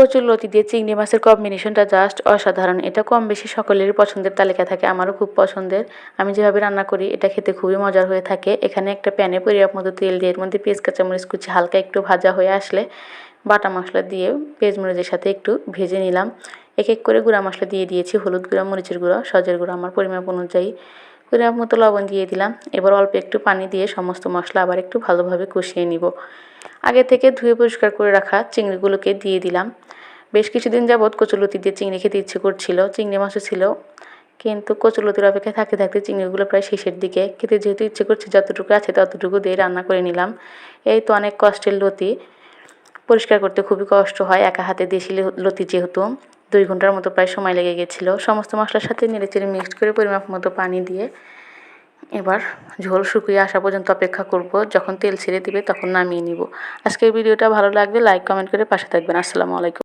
কচুর লতি দিয়ে চিংড়ি মাছের কম্বিনেশনটা জাস্ট অসাধারণ। এটা কম বেশি সকলেরই পছন্দের তালিকা থাকে, আমারও খুব পছন্দের। আমি যেভাবে রান্না করি, এটা খেতে খুবই মজার হয়ে থাকে। এখানে একটা প্যানে পরিমাপ মতো তেল দিয়ে এর মধ্যে পেঁয়াজ, কাঁচামরিচ কুচি হালকা একটু ভাজা হয়ে আসলে বাটা মশলা দিয়ে পেঁয়াজ মরিচের সাথে একটু ভেজে নিলাম। এক এক করে গুঁড়া মশলা দিয়ে দিয়েছি, হলুদ গুঁড়া, মরিচের গুঁড়ো, সজের গুঁড়ো। আমার পরিমাপ অনুযায়ী পরিমাপ মতো লবণ দিয়ে দিলাম। এবার অল্প একটু পানি দিয়ে সমস্ত মশলা আবার একটু ভালোভাবে কষিয়ে নিব। আগে থেকে ধুয়ে পরিষ্কার করে রাখা চিংড়িগুলোকে দিয়ে দিলাম। বেশ কিছুদিন যাবৎ কচুলতি দিয়ে চিংড়ি খেতে ইচ্ছে করছিল, চিংড়ি মাছও ছিল। কিন্তু কচুলতির অপেক্ষায় থাকতে থাকতে চিংড়িগুলো প্রায় শেষের দিকে খেতে যেহেতু ইচ্ছে করছে, যতটুকু আছে ততটুকু দিয়ে রান্না করে নিলাম। এই তো অনেক কষ্টের লতি। পরিষ্কার করতে খুবই কষ্ট হয়, একা হাতে দেশি লতি যেহেতু। দুই ঘণ্টার মতো প্রায় সময় লেগে গেছিল। সমস্ত মশলার সাথে নেড়েচেড়ে মিক্সড করে পরিমাপ মতো পানি দিয়ে এবার ঝোল শুকিয়ে আসা পর্যন্ত অপেক্ষা করব। যখন তেল ছেড়ে দিবে তখন নামিয়ে নিব। আজকের ভিডিওটা ভালো লাগবে লাইক কমেন্ট করে পাশে থাকবেন। আসসালামু আলাইকুম।